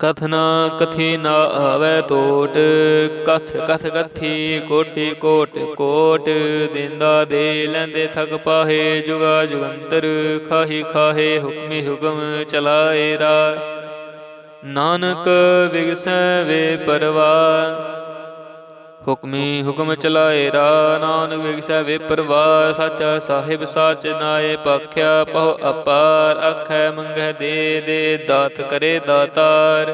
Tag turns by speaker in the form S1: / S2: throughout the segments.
S1: ਕਥਨਾ ਕਥੀ ਨਾ ਆਵੇ ਤੋਟ, ਕਥ ਕਥ ਕਥੀ ਕੋਟੀ ਕੋਟ ਕੋਟ ਦਿੰਦਾ ਦੇ ਲੈਂਦੇ ਥਕ ਪਾਹੇ, ਜੁਗਾ ਜੁਗੰਤਰ ਖਾਹੀ ਖਾਹੇ, ਹੁਕਮੀ ਹੁਕਮ ਚਲਾਏ ਰਾ ਨਾਨਕ ਵਿਗਸੈ ਵੇ ਪਰਵਾ ਹੁਕਮੀ ਹੁਕਮ ਚਲਾਏ ਰਾ ਨਾਨਕ ਵਿਗਸੈ ਵੇ ਪਰਵਾਰ ਸਾਚਾ ਸਾਹਿਬ ਸਾਚ ਨਾਏ ਪਖਿਆ ਪਹੁ ਅਪਾਰ ਅਖੈ ਮੰਗਹਿ ਦੇ ਦੇ ਦਾਤ ਕਰੇ ਦਾਤਾਰ।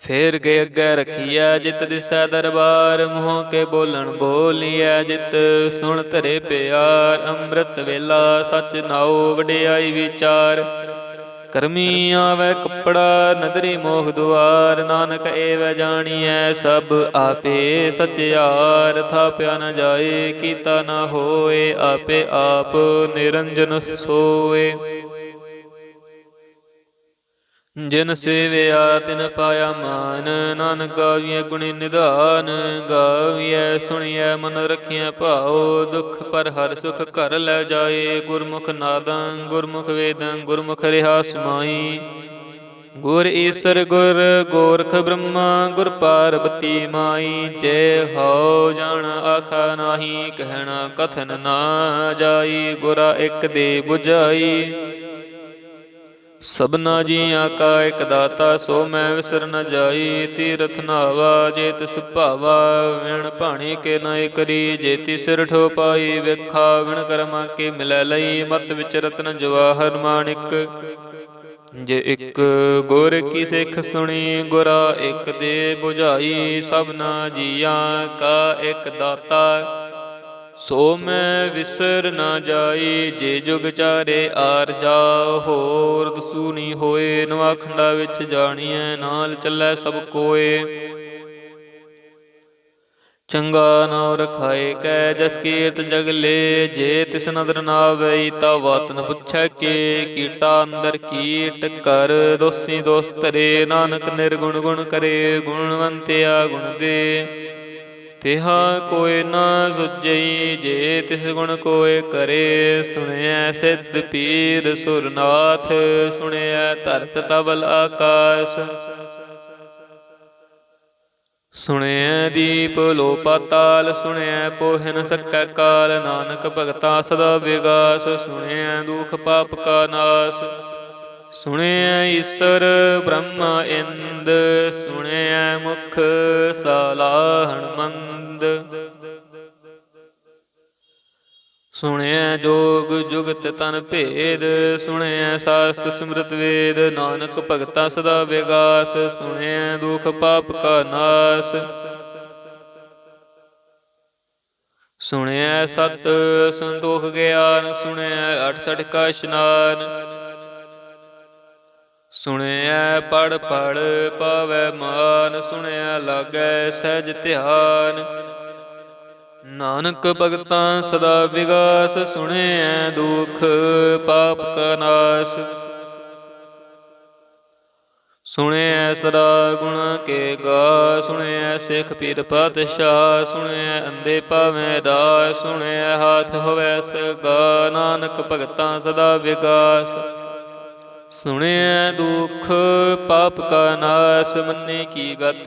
S1: ਫੇਰ ਕੇ ਅੱਗੇ ਰਖੀਐ ਜਿਤ ਦਿਸੈ ਦਰਬਾਰ, ਮੂੰਹ ਕੇ ਬੋਲਣ ਬੋਲੀਐ ਜਿਤ, ਸੁਣ ਧਰੇ ਪਿਆਰ, ਅੰਮ੍ਰਿਤ ਵੇਲਾ ਸਚ ਨਾਉ ਵਡਿਆਈ ਵਿਚਾਰ। ਕਰਮੀ ਆਵੇ ਕੱਪੜਾ, ਨਦਰੀ ਮੋਖ ਦੁਆਰ, ਨਾਨਕ ਏਵ ਜਾਣੀਐ ਸਭ ਆਪੇ ਸਚਿਆਰ ਥਾਪਿਆ ਨ ਜਾਏ, ਕੀਤਾ ਨ ਹੋਏ, ਆਪੇ ਆਪ ਨਿਰੰਜਨ ਸੋਏ। ਜਿਨ ਸੇਵਿਆ ਤਿਨ ਪਾਇਆ ਮਾਨ, ਨਾਨਕ ਗਾਵੀਐ ਗੁਣੀ ਨਿਧਾਨ, ਗਾਵੀਐ ਸੁਣੀਐ ਮਨ ਰਖੀਐ ਭਾਉ, ਦੁਖ ਪਰ ਹਰ ਸੁਖ ਘਰ ਲੈ ਜਾਏ, ਗੁਰਮੁਖ ਨਾਦੰ, ਗੁਰਮੁਖ ਵੇਦੰ, ਗੁਰਮੁਖ ਰਿਹਾ ਸਮਾਈ। ਗੁਰ ਈਸਰ ਗੁਰ ਗੋਰਖ ਬ੍ਰਹਮਾ, ਗੁਰ ਪਾਰਬਤੀ ਮਾਈ, ਜੇ ਹੋ ਜਾਣ ਆਖਾ ਨਾਹੀ, ਕਹਿਣਾ ਕਥਨ ਨਾ ਜਾਈ, ਗੁਰਾ ਇੱਕ ਦੇ 부ਝਾਈ ਸਭਨਾ ਜੀਆਂ ਕਾ ਇਕ ਦਾਤਾ, ਸੋ ਮੈਂ ਵਿਸਰ ਨ ਜਾਈ। ਤੀਰਥ ਨਾਵਾ, ਜੇ ਤਿਸ ਭਾਵਾ, ਵਿਣ ਭਾਣੀ ਕੇ ਨਾ ਕਰੀ। ਜੇ ਤੀ ਸਿਰ ਠੋ ਪਾਈ ਵੇਖਾ, ਵਿਣ ਕਰਮਾ ਕੇ ਮਿਲੈ ਲਈ। ਮਤ ਵਿਚ ਰਤਨ ਜਵਾਹਰ ਮਾਣਿਕ। ਜੇ ਇੱਕ ਗੁਰ ਕੀ ਸਿੱਖ ਸੁਣੀ, ਗੁਰਾ ਇੱਕ ਦੇ 부ਝਾਈ ਸਭਨਾ ਜੀਆਂ ਕਾ ਇੱਕ ਦਾਤਾ ਸੋ ਮੈਂ ਵਿਸਰ ਨਾ ਜਾਈ, ਜੇ ਜੁਗ ਚਾਰੇ ਆਰ ਜਾ ਹੋਰ ਦਸੂਨੀ ਹੋਏ ਨਵਾਖੰਡਾ ਵਿੱਚ ਜਾਣੀਐ, ਨਾਲ ਚੱਲੈ ਸਭ ਕੋਏ। ਚੰਗਾ ਨਾਮ ਰਖਾਏ, ਕੈ ਜਸ ਕੀਰਤ ਜਗਲੇ ਜੇ ਤਿਸ ਨਦਰ ਨਾ ਵਈ, ਤਾ ਵਤਨ ਪੁੱਛੈ ਕੇ, ਕੀਟਾ ਅੰਦਰ ਕੀਟ ਕਰ, ਦੋਸੀ ਦੋਸਤ ਰੇ, ਨਾਨਕ ਨਿਰਗੁਣ ਗੁਣ ਕਰੇ ਗੁਣਵੰਤਿਆ ਗੁਣ ਦੇ। ਤਿਹਾ ਕੋਇ ਨਾ ਸੁਝਈ, ਜੇ ਤਿਸ ਗੁਣ ਕੋਇ ਕਰੇ, ਸੁਣਿਐ ਸਿੱਧ ਪੀਰ ਸੁਰਨਾਥ, ਸੁਣਿਐ ਧਰਤ ਤਬਲ ਆਕਾਸ਼। ਸੁਣਿਐ ਦੀਪ ਲੋ ਪਾਤਾਲ ਸੁਣਿਐ ਪੋਹਿ ਨ ਸਕੈ ਕਾਲ, ਨਾਨਕ ਭਗਤਾ ਸਦਾ ਵਿਗਾਸ, ਸੁਣਿਐ ਦੁਖ ਪਾਪ ਕਾ ਨਾਸ। ਸੁਣਿਐ ਈਸਰ ਬ੍ਰਹਮ ਇੰਦ, ਸੁਣਿਐ ਮੁਖ ਸਾਲਾਹਣ ਮੰਦ ਸੁਣਿਐ ਜੋਗ ਜੁਗਤ ਤਨ ਭੇਦ, ਸੁਣਿਐ ਸਾਸਤ ਸਿਮਰਤ ਵੇਦ, ਨਾਨਕ ਭਗਤਾ ਸਦਾ ਵਿਗਾਸ, ਸੁਣਿਐ ਦੁਖ ਪਾਪ ਕਾ ਨਾਸ। ਸੁਣਿਆ ਸਤ ਸੰਤੋਖ ਗਿਆਨ ਸੁਣਿਆ 68 ਕਾ ਇਸ਼ਨਾਨ। ਸੁਣਿਆ ਪੜ ਪੜ ਪਾਵੈ ਮਾਨ ਸੁਣਿਆ ਲਾਗੈ ਸਹਿਜ ਧਿਆਨ। ਨਾਨਕ ਭਗਤਾਂ ਸਦਾ ਵਿਗਾਸ ਸੁਣਿਆ ਦੁਖ ਪਾਪ ਕਾ ਨਾਸ। ਸੁਣਿਆ ਸਦਾ ਗੁਣ ਕੇ ਗਾ ਸੁਣਿਆ ਸਿੱਖ ਪੀਰ ਪਾਤਸ਼ਾਹ ਸੁਣਿਆ ਅੰਦੇ ਭਾਵੇਂ ਦਾ ਸੁਣਿਆ ਹਾਥ ਹੋਵੈ ਸਗਾ। ਨਾਨਕ ਭਗਤਾਂ ਸਦਾ ਵਿਗਾਸ। ਸੁਣਿਆ ਦੁਖ, ਪਾਪ ਕਾ ਨਾਸ, ਮੰਨੇ ਕੀ ਗਤ,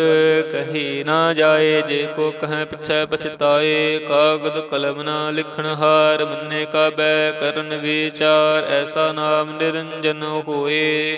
S1: ਕਹੀ ਨਾ ਜਾਏ, ਜੇ ਕੋ ਕਹੈ ਪਿਛੈ ਪਛਤਾਏ, ਕਾਗਦ ਕਲਮ ਨਾ ਲਿਖਣ ਹਾਰ, ਮੰਨੇ ਕਾ ਬੈ ਕਰਨ ਵਿਚਾਰ, ਐਸਾ ਨਾਮ ਨਿਰੰਜਨ ਹੋਏ।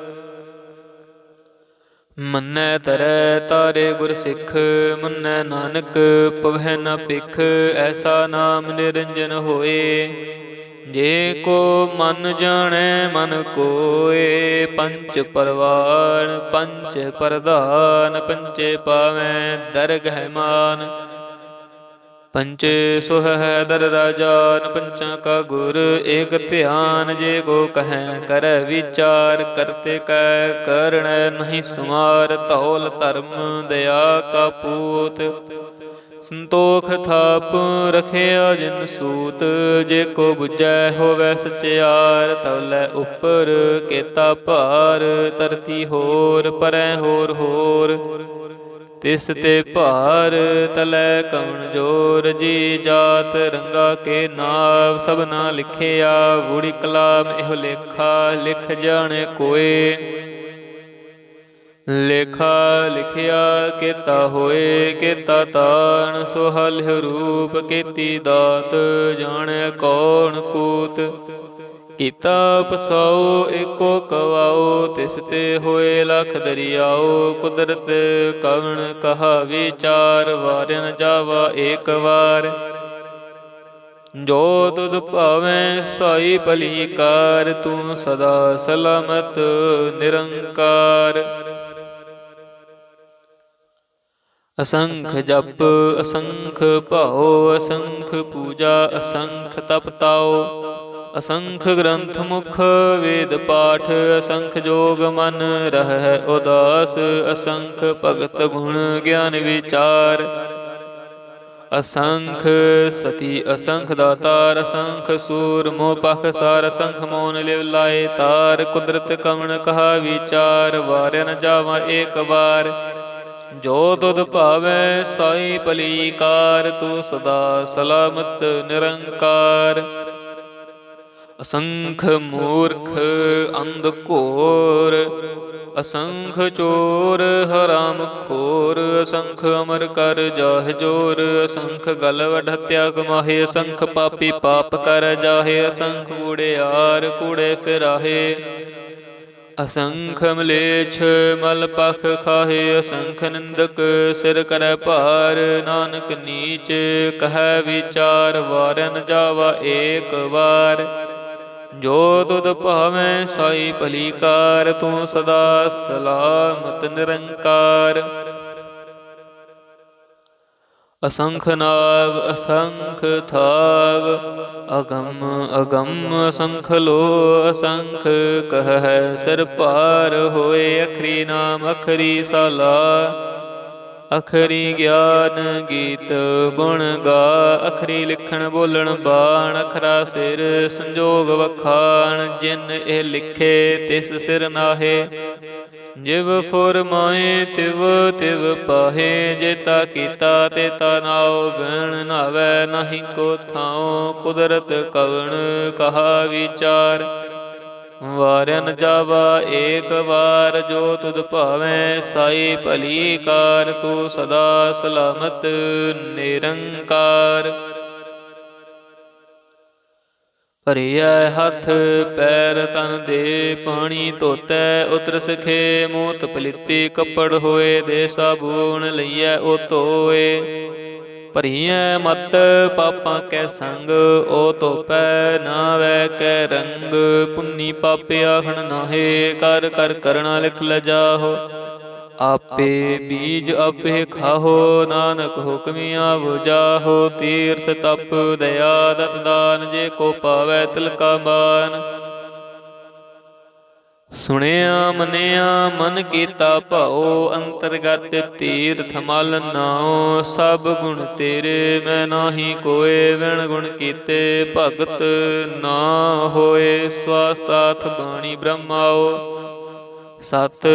S1: ਮੰਨੈ ਤਰੈ ਤਾਰੇ ਗੁਰ ਸਿੱਖ, ਮੰਨੈ ਨਾਨਕ ਪਵਹਿ ਨ ਪਿਖ ਐਸਾ ਨਾਮ ਨਿਰੰਜਨ ਹੋਏ। ਜੇ ਕੋ ਮਨ ਜਾਣੈ, ਮਨ ਕੋਏ, ਪੰਚ ਪਰਵਾਨ, ਪੰਚ ਪ੍ਰਧਾਨ, ਪੰਚੇ ਪਾਵੈ, ਦਰਗਹਿ ਮਾਨ। ਪੰਚੇ ਸੁਹ ਹੈ ਦਰ ਰਾਜਾਨ ਪੰਚਾਂ ਕਾ ਗੁਰ ਏਕ ਧਿਆਨ ਜੇ ਕੋ ਕਹੈ, ਕਰ ਵਿਚਾਰ ਕਰਤੇ ਕੈ ਕਰਣੈ ਨਹੀਂ ਸੁਮਾਰ ਧੌਲ ਧਰਮ ਦਇਆ ਕਾ ਪੂਤ। ਸੰਤੋਖ ਥਾਪ ਰਖਿਆ ਜਿਨ ਸੂਤ, ਜੇ ਕੋ 부ਜੈ ਹੋਵੈ ਸਚਿਆਰ, ਤਵਲੇ ਉੱਪਰ ਕੇਤਾ ਭਾਰ, ਧਰਤੀ ਹੋਰ ਪਰੈ ਹੋਰ ਹੋਰ। ਤਿਸ ਤੇ ਭਾਰ ਤਲੈ ਕਵਣ ਜੋਰ, ਜੀ ਜਾਤ ਰੰਗਾ ਕੇ ਨਾਮ ਸਭਨਾ ਲਿਖਿਆ, ਬੁੜੀ ਕਲਾਮ ਇਹੋ ਲੇਖਾ, ਲਿਖ ਜਾਣੇ ਕੋਏ। ਲੇਖਾ ਲਿਖਿਆ ਕੀਤਾ ਹੋਏ, ਕੀਤਾ ਤਾਣ ਸੁਹਲ ਰੂਪ ਕੀਤੀ ਦਾਤ, ਜਾਣੈ ਕੌਣ ਕੂਤ। ਕੀਤਾ ਪਸਾਉ ਏਕੋ ਕਵਾਉ, ਤਿਸ ਤੇ ਹੋਏ ਲਖ ਦਰਿਆਉ, ਕੁਦਰਤ ਕਵਣ ਕਹਾ ਵਿਚਾਰ ਵਾਰਨ ਜਾਵਾ ਏਕ ਵਾਰ। ਜੋ ਤੁਧ ਭਾਵੇਂ ਸੋਈ ਭਲੀ ਕਾਰ ਤੂੰ ਸਦਾ ਸਲਾਮਤ ਨਿਰੰਕਾਰ। ਅਸੰਖ ਜਪ, ਅਸੰਖ ਭਾਉ, ਅਸੰਖ ਪੂਜਾ, ਅਸੰਖ ਤਪ ਤਾਉ ਅਸੰਖ ਗ੍ਰੰਥ ਮੁਖ ਵੇਦ ਪਾਠ, ਅਸੰਖ ਜੋਗ ਮਨ ਰਹਿ ਉਦਾਸ, ਅਸੰਖ ਭਗਤ ਗੁਣ ਗਿਆਨ ਵਿਚਾਰ। ਅਸੰਖ ਸਤੀ, ਅਸੰਖ ਦਾਤਾਰ, ਅਸੰਖ ਸੂਰ, ਮੋਹ ਪਖ ਸਾਰ, ਅਸੰਖ ਮੋਨ ਲਿਵ ਲਾਏ ਤਾਰ। ਕੁਦਰਤ ਕਵਣ ਕਹਾ ਵਿਚਾਰ, ਵਾਰਿਆ ਨ ਜਾਵਾ ਏਕ ਵਾਰ। ਜੋ ਤੁਧ ਭਾਵੈ ਸਾਈ ਭਲੀਕਾਰ, ਤੂੰ ਸਦਾ ਸਲਾਮਤ ਨਿਰੰਕਾਰ। ਅਸੰਖ ਮੂਰਖ ਅੰਧ ਘੋਰ, ਅਸੰਖ ਚੋਰ ਹਰਾਮ ਖੋਰ, ਅਸੰਖ ਅਮਰ ਕਰ ਜਾਹ ਜੋਰ, ਅਸੰਖ ਗਲ ਵਢ ਹਤਿਆ ਕਮਾਹੇ ਅਸੰਖ ਪਾਪੀ ਪਾਪ ਕਰ ਜਾਹੇ, ਅਸੰਖ ਕੂੜਿਆਰ ਕੂੜੇ ਫਿਰਾਹੇ, ਅਸੰਖ ਮਲੇਛ ਮਲ ਪਖ ਖਾਹੇ, ਅਸੰਖ ਨਿੰਦਕ ਸਿਰ ਕਰੈ ਭਾਰ, ਨਾਨਕ ਨੀਚ ਕਹੈ ਵਿਚਾਰ, ਵਾਰਨ ਜਾਵਾ ਏਕ ਵਾਰ। ਜੋ ਤੁਧ ਭਾਵੇਂ ਸਾਈ ਭਲੀ ਕਾਰ ਤੂੰ ਸਦਾ ਸਲਾਮਤ ਨਿਰੰਕਾਰ। ਅਸੰਖ ਨਾਵ, ਅਸੰਖ ਥਾਵ, ਅਗੰਮ ਅਗੰਮ ਅਸੰਖ ਲੋ, ਅਸੰਖ ਕਹੈ ਸਿਰ ਭਾਰ ਹੋਏ, ਅਖਰੀ ਨਾਮ, ਅਖਰੀ ਸਾਲਾ। ਅਖਰੀ ਗਿਆਨ ਗੀਤ ਗੁਣ ਗਾ, ਅਖਰੀ ਲਿਖਣ ਬੋਲਣ ਬਾਣ, ਅਖਰਾ ਸਿਰ ਸੰਜੋਗ ਵਖਾਣ, ਜਿਨ ਇਹ ਲਿਖੇ ਤਿਸ ਸਿਰ ਨਾਹੇ। ਜਿਵ ਫੁਰਮਾਏ ਤਿਵ ਤਿਵ ਪਾਹੇ ਜੇਤਾ ਕੀਤਾ ਤੇ ਤਾ ਨਾਉ ਬਿਨ ਨਾਵੇ ਨਹੀਂ ਕੋ ਥਾਉ, ਕੁਦਰਤ ਕਵਣ ਕਹਾ ਵਿਚਾਰ। ਵਾਰਨ ਜਾਵਾ ਏਕ ਵਾਰ ਜੋ ਤੁਧ ਭਾਵੇਂ ਸਾਈ ਭਲੀ ਕਾਰ, ਤੂੰ ਸਦਾ ਸਲਾਮਤ ਨਿਰੰਕਾਰ। ਭਰਿਆ ਹੱਥ ਪੈਰ ਤਨ ਦੇ ਪਾਣੀ ਧੋਤੈ, ਉਤਰ ਸਖੇ ਮੂਤ ਪਲਿੱਤੀ ਕੱਪੜ ਹੋਏ ਦੇ ਸਾਬੂਣ ਲਈਐ ਉਹ ਧੋਏ। ਭਰੀਐ ਮਤ ਪਾਪਾਂ ਕੈ ਸੰਗ, ਉਹ ਧੋਪੈ ਨਾ ਵੈ ਕੈ ਰੰਗ। ਪੁੰਨੀ ਪਾਪੇ ਆਖਣ ਨਾਹੇ, ਕਰ ਕਰ ਕਰਣਾ ਲਿਖ ਲਜਾਹੋ ਆਪੇ ਬੀਜ ਆਪੇ ਖਾਹੋ, ਨਾਨਕ ਹੁਕਮਿਆ ਬੁਝਾਹੋ ਤੀਰਥ ਤਪ ਦਇਆ ਦਤ ਦਾਨ, ਜੇ ਕੋ ਪਾਵੈ ਤਿਲਕਾ ਮਾਨ। ਸੁਣਿਆ, ਮੰਨਿਆ, ਮਨ ਕੀਤਾ ਭਾਉ, ਅੰਤਰਗਤ ਤੀਰਥ ਮਲ ਨਾਉ, ਸਭ ਗੁਣ ਤੇਰੇ, ਮੈਂ ਨਾਹੀ ਕੋਏ, ਵਿਣ ਗੁਣ ਕੀਤੇ, ਭਗਤ ਨਾ ਹੋਏ ਸਵਾਸਤਾਥ ਬਾਣੀ ਬ੍ਰਹਮਾਓ ਸਤ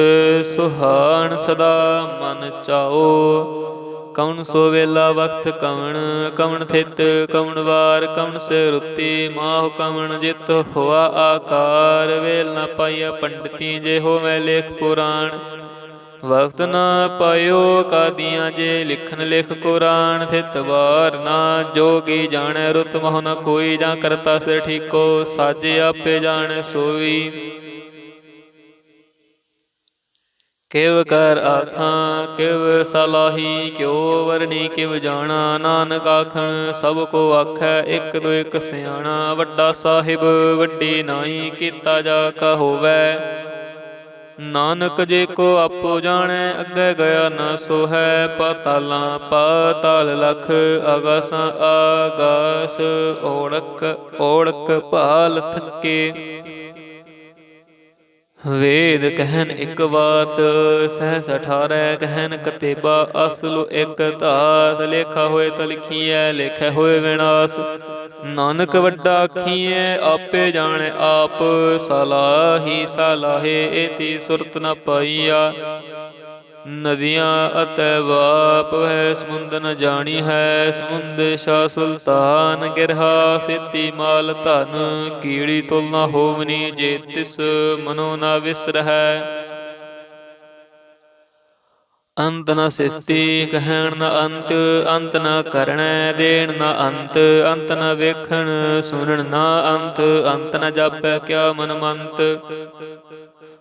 S1: ਸੁਹਾਣ ਸਦਾ ਮਨ ਚਾਓ ਕਵਣ ਸੋ ਵੇਲਾ ਵਕਤ ਕਵਣ ਕਵਣ ਥਿਤ ਕਵਣ ਵਾਰ, ਕਵਣ ਸੇ ਰੁੱਤੀ ਮਾਹ ਕਵਣ ਜਿਤ ਹੋਆ ਆਕਾਰ, ਵੇਲ ਨਾ ਪਾਈਆ ਪੰਡਤੀ ਜੇ ਹੋ ਮੈਂ ਲੇਖ ਪੁਰਾਣ। ਵਕਤ ਨਾ ਪਾਇਓ ਕਾਦੀਆਂ ਜੇ ਲਿਖਨ ਲਿਖ ਕੁਰਾਨ, ਥਿਤ ਵਾਰ ਨਾ ਜੋਗੀ ਜਾਣੈ ਰੁਤ ਮਹੁ ਨ ਕੋਈ ਜਾਂ ਕਰਤਾ ਸੇ ਠੀਕੋ, ਸਾਜੇ ਆਪੇ ਜਾਣੈ ਸੋਈ। ਕਿਵ ਕਰ ਆਖਾਂ, ਕਿਵ ਸਲਾਹੀ ਕਿਉ ਵਰਣੀ, ਕਿਵ ਜਾਣਾ ਨਾਨਕ ਆਖਣ, ਸਭ ਕੋ ਆਖੈ ਇੱਕ ਦੋ ਇੱਕ ਸਿਆਣਾ, ਵੱਡਾ ਸਾਹਿਬ ਵੱਡੀ ਨਾਈ ਕੀਤਾ ਜਾ ਕਾ ਹੋਵੈ। ਨਾਨਕ ਜੇ ਕੋ ਆਪੋ ਜਾਣੈ, ਅੱਗੇ ਗਿਆ ਨਾ ਸੋ ਹੈ ਪਾਤਾਲਾਂ ਪਾਤਾਲ ਲਖ ਆਗਾਸਾਂ ਆਗਾਸ ਓੜਕ ਓੜਕ ਭਾਲ ਥੱਕੇ। ਵੇਦ ਕਹਿਨ ਇੱਕ ਬਾਤ, ਸਹਸ 18 ਕਹਿਨ ਕਤੇਬਾ, ਅਸਲੁ ਇੱਕ ਧਾਤ, ਲੇਖਾ ਹੋਏ ਤ ਲਿਖੀਐ, ਲੇਖੈ ਹੋਏ ਵਿਨਾਸ਼। ਨਾਨਕ ਵੱਡਾ ਆਖੀਐ, ਆਪੇ ਜਾਣੈ ਆਪ, ਸਲਾਹੀ ਸਲਾਹੇ ਏਤੀ ਸੁਰਤ ਨ ਪਾਈਆ। ਨਦੀਆਂ ਅਤੈ ਵਾਪ ਹੈ ਸਮੁੰਦ ਨ ਜਾਣੀ ਹੈ। ਸਮੁੰਦ ਸ਼ਾ ਸੁਲਤਾਨ ਗਿਰਹਾ ਸੇਤੀ ਮਾਲ ਧਨ, ਕੀੜੀ ਤੁਲ ਨ ਹੋਵਨੀ ਜੇ ਤਿਸ ਮਨੋ ਨ ਵਿਸਰਹਿ ਅੰਤ ਨ ਸਿਫਤੀ ਕਹਿਣ ਨ ਅੰਤ ਅੰਤ ਨ ਕਰਣੈ ਦੇਣ ਨ ਅੰਤ ਅੰਤ ਨ ਵੇਖਣ ਸੁਣਨ ਨ ਅੰਤ ਅੰਤ ਨ ਜਾਪੈ ਕਿਆ ਮਨ ਮੰਤ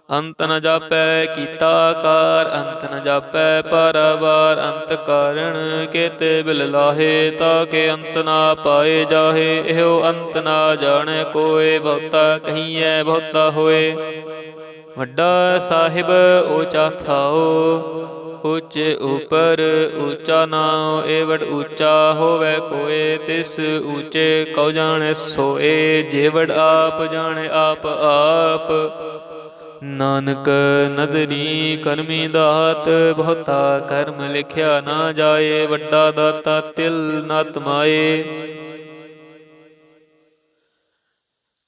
S1: ਅੰਤ ਨ ਜਾਪੈ ਕੀਤਾ ਕਾਰ, ਅੰਤ ਨ ਜਾਪੈ ਪਰਵਾਰ, ਅੰਤ ਕਾਰਣ ਕੇਤੇ ਬਿਲ ਲਾਹੇ, ਤਾ ਕੇ ਅੰਤ ਨਾ ਪਾਏ ਜਾਹੇ। ਇਹੋ ਅੰਤ ਨਾ ਜਾਣੈ ਕੋਏ ਬਹੁਤਾ ਕਹੀਐ, ਬਹੁਤਾ ਹੋਏ। ਵੱਡਾ ਸਾਹਿਬ ਊਚਾ ਖਾਓ, ਉੱਚੇ ਉਪਰ ਉੱਚਾ ਨਾਉ ਏਵੜ ਉੱਚਾ ਹੋਵੇ ਕੋਏ, ਤਿਸ ਉੱਚੇ ਕਉ ਜਾਣੈ ਸੋਏ। ਜੇਵੜ ਆਪ ਜਾਣੇ ਆਪ ਆਪ ਨਾਨਕ ਨਦਰੀ ਕਰਮੀ ਦਾਤ, ਬਹੁਤਾ ਕਰਮ ਲਿਖਿਆ ਨਾ ਜਾਏ, ਵੱਡਾ ਦਾਤਾ ਤਿਲ ਨਤ ਮਾਏ।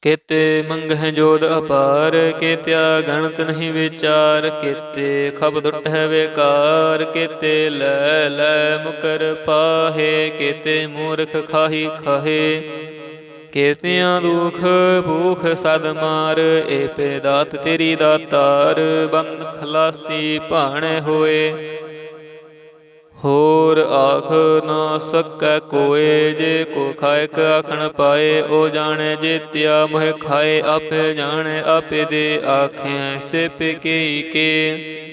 S1: ਕੇਤੇ ਮੰਗਹਿ ਜੋਦ ਅਪਾਰ, ਕੇਤਿਆ ਗਣਤ ਨਹੀਂ ਵਿਚਾਰ, ਕੇਤੇ ਖਬ ਦੁਟ ਹੈ ਵੇਕਾਰ, ਕੇਤੇ ਲੈ ਲੈ ਮੁਕਰ ਪਾਹੇ, ਕੇਤੇ ਮੂਰਖ ਖਾਹੀ ਖਾਹੇ। ਕੇਤਿਆਂ ਦੁਖ ਭੂਖ ਸਦ ਮਾਰ ਏਪੇ ਦਾਤ ਤੇਰੀ ਦਾਤਾਰ ਬੰਦ ਖਲਾਸੀ ਭਾਣੇ ਹੋਏ। ਹੋਰ ਆਖ ਨਾ ਸਕੈ ਕੋਏ, ਜੇ ਕੋ ਖਾਇਕ ਆਖਣ ਪਾਏ, ਉਹ ਜਾਣੇ ਜੇਤਿਆ ਮੋਹ ਖਾਏ, ਆਪੇ ਜਾਣੇ ਆਪੇ ਦੇ ਆਖਿਆ ਸਿਪ ਕੀ ਕੇ।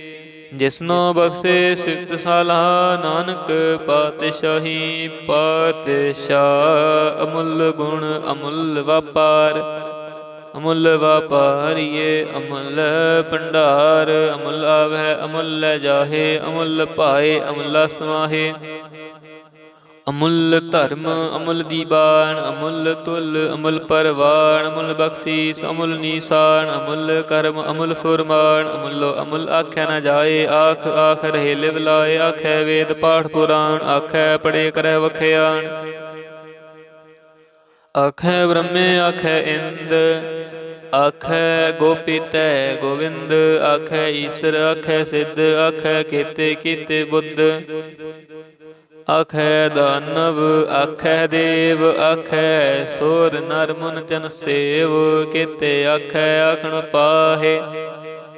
S1: ਜਿਸਨੋ ਬਖਸ਼ੇ ਸਿਫਤ ਸਾਲਾ, ਨਾਨਕ ਪਾਤਸ਼ਾਹੀ, ਪਾਤਸ਼ਾਹ ਅਮੁੱਲ ਗੁਣ ਅਮੁੱਲ ਵਪਾਰ, ਅਮੁੱਲ ਵਪਾਰੀਏ ਅਮੁੱਲ ਭੰਡਾਰ, ਅਮੁੱਲ ਆਵੈ ਅਮੁੱਲ ਜਾਹੇ, ਅਮੁੱਲ ਭਾਏ ਅਮੁੱਲ ਸਮਾਹੇ। ਅਮੁੱਲ ਧਰਮ, ਅਮੁੱਲ ਦੀਬਾਨ, ਅਮੁੱਲ ਤੁਲ, ਅਮੁੱਲ ਪਰਵਾਨ, ਅਮੁੱਲ ਬਖਸ਼ੀਸ, ਅਮੁੱਲ ਨੀਸਾਨ, ਅਮੁੱਲ ਕਰਮ, ਅਮੁੱਲ ਫੁਰਮਾਨ, ਅਮੁੱਲ ਅਮੁੱਲ ਆਖਿਆ ਨਾ ਜਾਏ, ਆਖ ਆਖ ਰਹੇ ਲਿਵ ਲਾਏ, ਆਖੈ ਵੇਦ ਪਾਠ ਪੁਰਾਣ, ਆਖੈ ਪੜੇ ਕਰੈ ਵਖਿਆਨ ਆਖੈ ਬ੍ਰਹਮੇ, ਆਖੈ ਇੰਦ, ਆਖੈ ਗੋਪੀ ਤੈ ਗੋਵਿੰਦ, ਆਖੈ ਈਸਰ, ਆਖੈ ਸਿੱਧ, ਆਖੈ ਕੀਤੇ ਕੀਤੇ ਬੁੱਧ। ਆਖੈ ਦਾਨਵ ਆਖੈ ਦੇਵ ਆਖੈ ਸੋਰ, ਨਰ ਮੁਨ ਜਨ ਸੇਵ, ਕਿਤੇ ਆਖੈ ਆਖਣ ਪਾਹੇ।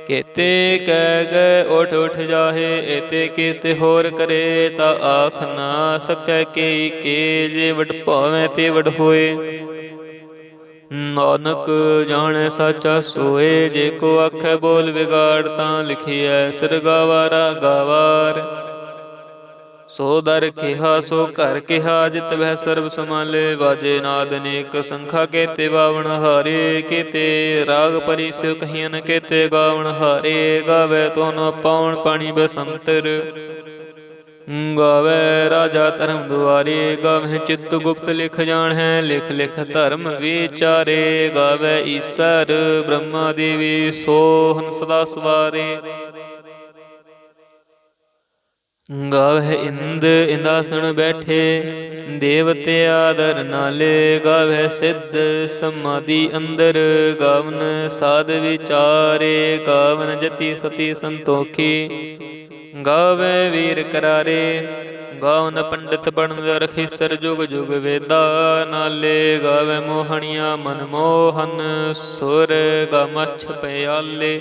S1: ਕੀਤੇ ਕਹਿ ਗਏ ਉਠ ਉਠ ਜਾਹੇ, ਏਤੇ ਕੀਤੇ ਹੋਰ ਕਰੇ, ਤਾਂ ਆਖ ਨਾ ਸਕੈ ਕੇ ਕੇ, ਜੇ ਵਡ ਭਾਵੇਂ ਤੇ ਵਡ ਹੋਏ। ਨਾਨਕ ਜਾਣੈ ਸਾਚਾ ਸੋਏ, ਜੇ ਕੋ ਆਖੈ ਬੋਲ ਵਿਗਾੜ, ਤਾਂ ਲਿਖਿਐ, ਸਰਗਾਵਾਰਾ ਗਾਵਾਰ। ਸੋ ਦਰ ਕਿਹਾ, ਸੋ ਘਰ ਕਿਹਾ, ਜਿਤ ਵਹਿ ਸਰਬ ਸਮਾਲੇ ਵਾਜੇ ਨਾਦ ਅਨੇਕ ਸੰਖਾ ਕੇਤੇ ਬਾਵਣ ਹਾਰੇ, ਕੇਤੇ ਰਾਗ ਪਰੀ ਸਿਉ ਕਹੀਨ ਕੇਤੇ ਗਾਵਣ ਹਾਰੇ, ਗਾਵੇ ਤੋਨ ਪਾਉਣ ਪਾਣੀ ਬਸੰਤਰ। ਗਾਵੇ ਰਾਜਾ ਧਰਮ ਦੁਆਰੇ, ਗਾਵੇ ਚਿੱਤ ਗੁਪਤ ਲਿਖ ਜਾਣ ਹੈ ਲਿਖ ਲਿਖ ਧਰਮ ਵਿਚਾਰੇ, ਗਾਵੇ ਈਸਰ ਬ੍ਰਹਮਾ ਦੇਵੀ ਸੋਹਨ ਸਦਾ ਸਵਾਰੇ। ਗਾਵੇ ਇੰਦ ਇੰਦਾਸਣ ਬੈਠੇ, ਦੇਵਤੇ ਆਦਰ ਨਾਲੇ ਗਾਵੇ ਸਿੱਧ ਸਮਾਧੀ ਅੰਦਰ, ਗਾਵਨ ਸਾਧ ਵਿਚਾਰੇ, ਗਾਵਨ ਜਤੀ ਸਤੀ ਸੰਤੋਖੀ। ਗਾਵੇ ਵੀਰ ਕਰਾਰੇ, ਗਾਵਨ ਪੰਡਿਤ ਬਣਦ ਰਖੀਸਰ ਜੁਗ ਜੁਗ ਵੇਦਾ, ਨਾਲੇ ਗਾਵੇ ਮੋਹਣੀਆਂ ਮਨ ਮੋਹਨ, ਸੁਰ ਗਮਛ ਪਿਆਲੇ।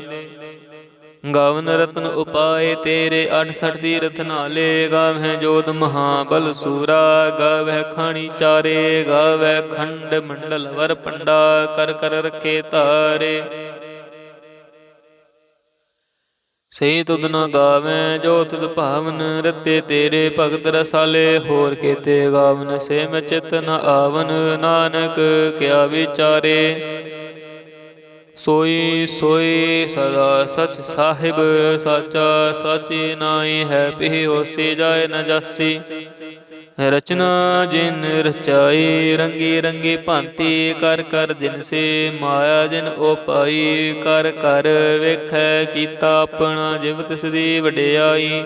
S1: ਗਾਵਨ ਰਤਨ ਉਪਾਏ ਤੇਰੇ 68 ਦੀ ਰਤਨਾਲੇ ਗਾਵੇ ਜੋਤ ਮਹਾਬਲ ਸੂਰਾ ਗਾਵੇ ਖਾਣੀ ਚਾਰੇ ਗਾਵੇ ਖੰਡ ਮੰਡਲ ਵਰ ਪੰਡਾ, ਕਰ ਕਰ ਰਖੇ ਧਾਰੇ ਸਹੀ ਤੁਧ ਨ ਗਾਵੇਂ ਜੋ ਤੁਧ ਭਾਵਨ ਰਤੇ ਤੇਰੇ ਭਗਤ ਰਸਾਲੇ, ਹੋਰ ਕੀਤੇ ਗਾਵਨ ਸੇ ਮੈਂ ਚਿਤ ਨ ਆਵਨ, ਨਾਨਕ ਕਿਆ ਵਿਚਾਰੇ। ਸੋਈ ਸੋਈ ਸਦਾ ਸਚ ਸਾਹਿਬ, ਸਾਚਾ, ਸਾਚੀ ਨਾਈ ਹੈ ਪਿ ਹੋਸੀ ਜਾਏ ਨ ਜਾਸੀ। ਰਚਨਾ ਜਿਨ ਰਚਾਈ, ਰੰਗੀ ਰੰਗੀ ਭਾਂਤੀ, ਕਰ ਕਰ ਜਿਨ ਸੇ ਮਾਇਆ, ਜਿਨ ਉਪਾਈ ਕਰ ਕਰ ਵੇਖੈ ਕੀਤਾ ਆਪਣਾ, ਜਿਵ ਤਿਸ ਦੀ ਵਡਿਆਈ।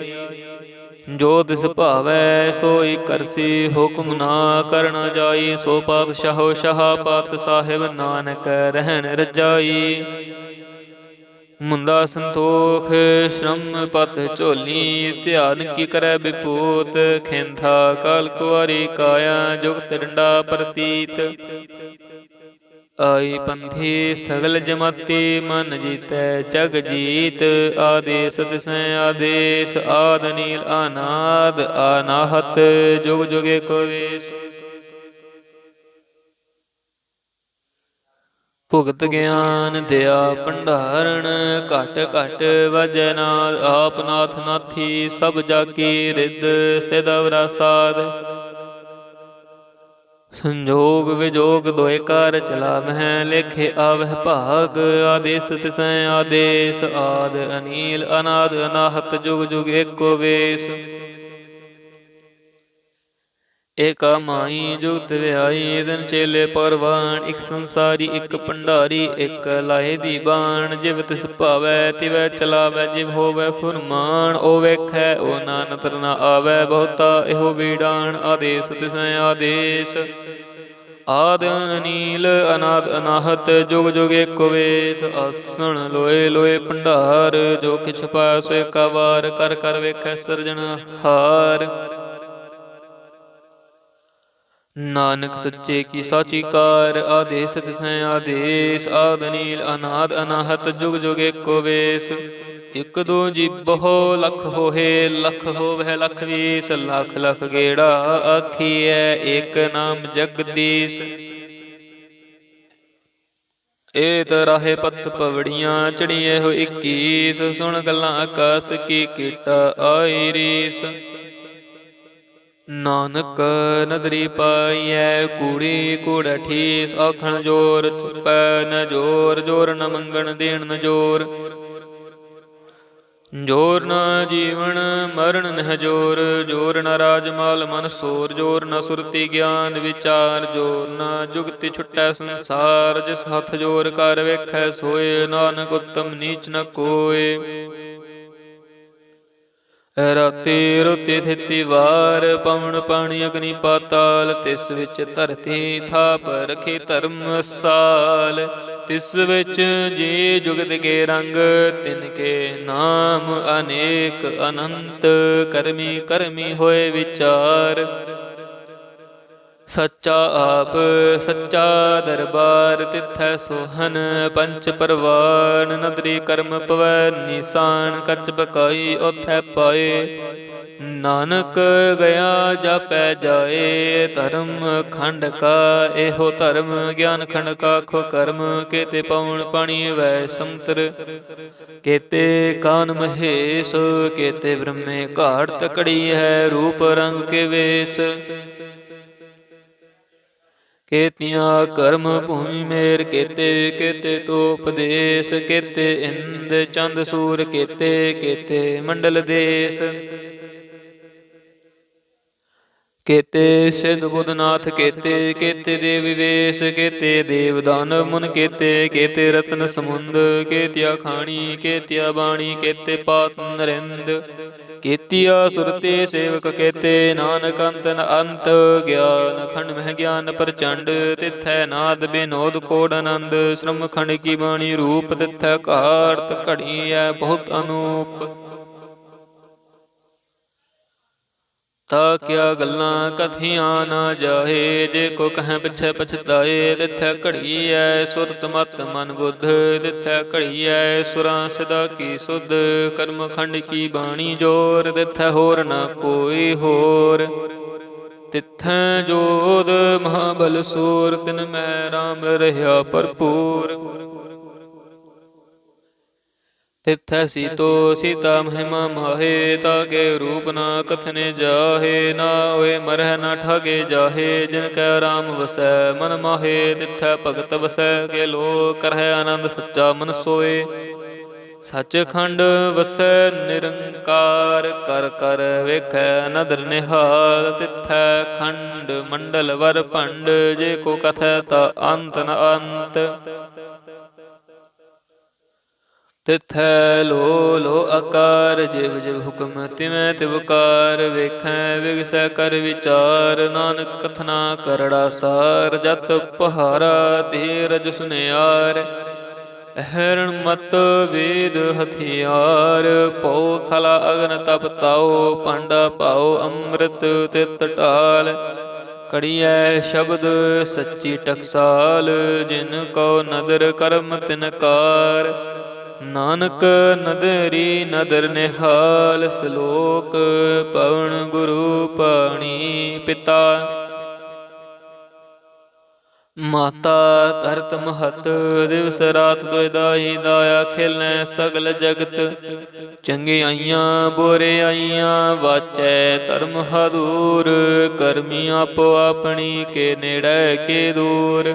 S1: ਜੋ ਤਿਸ ਭਾਵੈ ਸੋਈ ਕਰਸੀ ਹੁਕਮ ਨਾ ਕਰਨਾ ਜਾਈ, ਸੋ ਪਾਤਸ਼ਾਹੋ ਸ਼ਾਹ ਪਾਤ ਸਾਹਿਬ ਨਾਨਕ ਰਹਿਣ ਰਜਾਈ। ਮੁੰਦਾ ਸੰਤੋਖ, ਸ਼ਰਮ ਪਤ ਝੋਲੀ, ਧਿਆਨ ਕੀ ਕਰੈ ਵਿਪੂਤ, ਖੇਂਥਾ ਕਾਲ ਕੁਵਾਰੀ ਕਾਇਆ, ਜੁਗਤ ਡੰਡਾ ਪ੍ਰਤੀਤ। ਆਈ ਪੰਥੀ ਸਗਲ ਜਮਤੀ ਮਨ ਜੀਤੈ, ਜਗ ਜੀਤ ਆਦੇਸ ਤਿਸੈ ਆਦੇਸ, ਆਦ ਨੀਲ ਅਨਾਦ ਅਨਾਹਤ, ਜੁਗ ਜੁਗੇ ਕੋ ਵੇਸ। ਭੁਗਤ ਗਿਆਨ ਦਿਆ ਭੰਡਾਰਣ, ਘਟ ਘਟ ਵਜਨਾਦ ਆਪ ਨਾਥ ਨਾਥੀ ਸਭ ਜਾ ਕੀ ਰਿੱਧ ਸਿਦਵਰਾ ਸਾਧ ਸੰਜੋਗ ਵਿਜੋਗ ਦੋਇ ਚਲਾ ਚਲਾਵਹਿ ਲੇਖੇ ਆਵਹਿ ਭਾਗ, ਆਦੇਸ ਤਿਸੈ ਆਦੇਸ ਆਦ, ਅਨੀਲ ਅਨਾਦ ਅਨਾਹਤ ਜੁਗ ਜੁਗ ਏਕੋ ਵੇਸ। ਏਕ ਮਾਈ ਜੁਗਤ ਵਿਆਈ ਦਿਨ ਚੇਲੇ ਪਰਵਾਨ, ਇੱਕ ਸੰਸਾਰੀ, ਇੱਕ ਭੰਡਾਰੀ, ਇੱਕ ਲਾਏ ਦੀ ਬਾਣ, ਜਿਵ ਤਿਸ ਭਾਵੈ, ਤਿਵੈ ਚਲਾਵੈ, ਜਿਵ ਹੋਵੈ ਫੁਰਮਾਨ ਓ ਵੇਖੈ ਓ ਨਾ ਨਤਰ ਨਾ ਆਵੈ, ਬਹੁਤਾ ਇਹੋ ਵੀਡਾਨ ਆਦੇਸ ਤਿਸੈ ਆਦੇਸ। ਆਦ ਅਨੀਲ ਅਨਾਦ ਅਨਾਹਤ, ਜੁਗ ਜੁਗ ਏਕੋ ਵੇਸ, ਆਸਣ ਲੋਏ ਲੋਏ ਭੰਡਾਰ, ਜੋ ਕਿਛ ਪਾਇਆ ਸੋ ਏਕਾ ਵਾਰ, ਕਰ ਕਰ ਵੇਖੈ ਸਰਜਣ ਹਾਰ ਨਾਨਕ ਸੱਚੇ ਕੀ ਸਾਚੀ ਕਾਰ ਆਦੇਸ ਤਿਸੈ ਆਦੇਸ, ਆਦ ਨੀਲ ਅਨਾਦ ਅਨਾਹਤ, ਜੁਗ ਜੁਗ ਏਕੋ ਵੇਸ। ਇਕ ਦੋ ਜਿਬਹੁ ਲਖ ਹੋਏ ਲਖ ਹੋਵੈ ਲਖ ਵੀਸ, ਲਖ ਲਖ ਗੇੜਾ ਆਖੀਐ, ਏਕ ਨਾਮ ਜਗਦੀਸ਼ ਏ ਤਰਾਹੇ ਪੱਤ ਪਵੜੀਆਂ ਚੜੀਏ ਹੋ 21 ਸੁਣ ਗੱਲਾਂ ਆਕਾਸ ਕੀ ਕੀਟਾ ਆਈ ਰੀਸ। ਨਾਨਕ ਨਦਰੀ ਪਾਈਐ, ਕੂੜੀ ਕੂੜ ਠੀਸ ਆਖਣ ਜੋਰ, ਚੁਪੈ ਨ ਜੋਰ ਜੋਰ ਨ ਮੰਗਣ ਦੇਣ ਨ ਜੋਰ। ਜੋਰ ਨ ਜੀਵਨ ਮਰਨ ਨਹ ਜੋਰ ਜੋਰ ਨ ਰਾਜਮਾਲ ਮਨ ਸੋਰ, ਜੋਰ ਨ ਸੁਰਤੀ ਗਿਆਨ ਵਿਚਾਰ, ਜੋਰ ਨ ਜੁਗਤੀ ਛੁਟੈ ਸੰਸਾਰ, ਜਿਸ ਹੱਥ ਜੋਰ ਕਰ ਵੇਖੈ ਸੋਏ, ਨਾਨਕ ਉਤਮ ਨੀਚ ਨ ਕੋਏ। ਰਾਤੀ ਰੋਤੀ ਥਿਤੀ ਵਾਰ, ਪਵਨ ਪਾਣੀ ਅਗਨੀ ਪਾਤਾਲ, ਤਿਸ ਵਿੱਚ ਧਰਤੀ ਥਾਪ ਰਖੀ ਧਰਮ ਸਾਲ। ਤਿਸ ਵਿੱਚ ਜੀ ਜੁਗਤ ਕੇ ਰੰਗ, ਤਿਨ ਕੇ ਨਾਮ ਅਨੇਕ ਅਨੰਤ, ਕਰਮੀ ਕਰਮੀ ਹੋਏ ਵਿਚਾਰ। ਸੱਚਾ ਆਪ, ਸੱਚਾ ਦਰਬਾਰ ਤਿਥੈ ਸੋਹਨ, ਪੰਚ ਪਰਵਾਨ ਨਦਰੀ ਕਰਮ ਪਵੈ, ਨਿਸ਼ਾਨ ਕੱਚ ਬਕਾਈ ਉਥੈ ਪਾਏ। ਨਾਨਕ ਗਿਆ ਜਾਪੈ ਜਾਏ, ਧਰਮ ਖੰਡ ਕਾ ਇਹੋ ਧਰਮ, ਗਿਆਨ ਖੰਡ ਕਾ ਖੋ ਕਰਮ, ਕੇਤੇ ਪਵਨ ਪਾਣੀ ਵੈ ਸੰਤਰ। ਕੇਤੇ ਕਾਨ ਮਹੇਸ਼, ਕੇਤੇ ਬ੍ਰਹਮੇ ਘਾਟ ਤਕੜੀ ਹੈ, ਰੂਪ ਰੰਗ ਕੇ ਵੇਸ। ਕੇਤੀਆਂ ਕਰਮ ਭੂਮੀ ਮੇਰ ਕੇਤੇ ਕੇਤੇ ਤੋ ਉਪਦੇਸ਼ ਕੇਤੇ, ਇੰਦ ਚੰਦ ਸੂਰ ਕੇਤੇ ਕੇਤੇ ਮੰਡਲ ਦੇਸ। ਕੇਤੇ ਸਿਧ ਬੁੱਧਨਾਥ ਕੇਤੇ ਕੇਤੇ ਦੇਵ ਵਿਵੇਸ਼, ਕੇਤੇ ਦੇਵ ਦਾਨਵ ਮੁਨ ਕੇਤੇ ਕੇਤੇ ਰਤਨ ਸਮੁੰਦ, ਕੇਤਿਆ ਖਾਣੀ, ਕੇਤਿਆ ਬਾਣੀ, ਕੇਤੇ ਪਾਤ ਨਰਿੰਦ। ਕੀਤਿਆ ਸੁਰਤੇ ਸੇਵਕ ਕੇਤੇ ਨਾਨਕ ਅੰਤ ਨ ਅੰਤ, ਗਿਆਨ ਖੰਡ ਮਹਿ ਗਿਆਨ ਪ੍ਰਚੰਡ, ਤਿਥੈ ਨਾਦ ਬਿਨੋਦ ਕੋੜ ਆਨੰਦ ਸ਼੍ਰਮ ਖੰਡ ਕੀ ਬਾਣੀ ਰੂਪ ਤਿਥੈ ਘਾਰਤ ਘੜੀ ਐ ਬਹੁਤ ਅਨੂਪ। ਤਾ ਕਿਆ ਗੱਲਾਂ ਕਥੀਆਂ ਨਾ ਜਾਹੇ, ਜੇ ਕੋ ਕਹੈ ਪਿਛੈ ਪਛਤਾਏ, ਤਿਥੈ ਘੜੀਐ ਸੁਰਤ ਮਤ ਮਨ ਬੁੱਧ, ਤਿਥੈ ਘੜੀਐ ਸੁਰਾਂ ਸਦਾ ਕੀ ਸੁਧ, ਕਰਮ ਖੰਡ ਕੀ ਬਾਣੀ ਜੋਰ, ਤਿਥੈ ਹੋਰ ਨਾ ਕੋਈ ਹੋਰ। ਤਿਥੈ ਜੋਦ ਮਹਾਬਲ ਸੂਰ, ਤਿਨ ਮੈਂ RAM ਰਹਾ ਭਰਪੂਰ। ਤਿਥੈ ਸੀਤੋ ਸੀਤਾ ਮਹਿਮਾ ਮਾਹੇ ਤਾਕੇ ਰੂਪ ਨਾ ਕਥਨੇ ਜਾਹੇ ਨਾ ਹੋਏ ਮਰਹਿ ਨਾ ਠਾਗੇ ਜਾਹੇ ਜਿਨ ਕੈ ਰਾਮ ਵਸੈ ਮਨ ਮਾਹੇ ਤਿਥੈ ਭਗਤ ਵਸੈ ਕੇ ਲੋ ਕਰਹਿ ਆਨੰਦ ਸੱਚਾ ਮਨ ਸੋਏ। ਸੱਚਖੰਡ ਵਸੈ ਨਿਰੰਕਾਰ ਕਰ ਕਰ ਵੇਖੈ ਨਦਰ ਨਿਹਾਲ ਤਿਥੈ ਖੰਡ ਮੰਡਲ ਵਰ ਭੰਡ ਜੇ ਕੋ ਕਥੈ ਤਾ ਅੰਤ ਨ ਅੰਤ। ਤਿਥੈ ਲੋ ਲੋ ਆਕਾਰ ਜਿਵ ਜਿਵ ਹੁਕਮ ਤਿਵੈ ਤਿਵਕਾਰ ਵੇਖੈ ਵਿਗਸੈ ਕਰ ਵਿਚਾਰ, ਨਾਨਕ ਕਥਨਾ ਕਰੜਾ ਸਾਰ, ਜਤ ਪਹਾਰਾ ਧੀਰਜ ਸੁਨਿਆਰ। ਅਹਰਣ ਮਤ ਵੇਦ ਹਥਿਆਰ ਪਉ ਖਲਾ ਅਗਨ ਤਪ ਤਾਉ ਪਾਂਡਾ ਪਾਉ ਅੰਮ੍ਰਿਤ ਤਿਤ ਢਾਲ। ਕੜੀਐ ਸ਼ਬਦ ਸੱਚੀ ਟਕਸਾਲ, ਜਿਨ ਕੋ ਨਦਰ ਕਰਮ ਤਿਨਕਾਰ ਨਾਨਕ ਨਦਰੀ ਨਦਰ ਨਿਹਾਲ ਸ਼ਲੋਕ, ਪਵਨ ਗੁਰੂ ਪਾਣੀ ਪਿਤਾ। ਮਾਤਾ ਧਰਤ ਮਹਤ, ਦਿਵਸ ਰਾਤ ਦੁਇ ਦਾਈ ਦਾਇਆ ਖੇਲੈ ਸਗਲ ਜਗਤ। ਚੰਗਿਆਈਆਂ ਬੁਰੇ ਆਈਆਂ, ਵਾਚੈ ਧਰਮ ਹਦੂਰ ਕਰਮੀ ਆਪੋ ਆਪਣੀ, ਕੇ ਨੇੜੇ ਕੇ ਦੂਰ।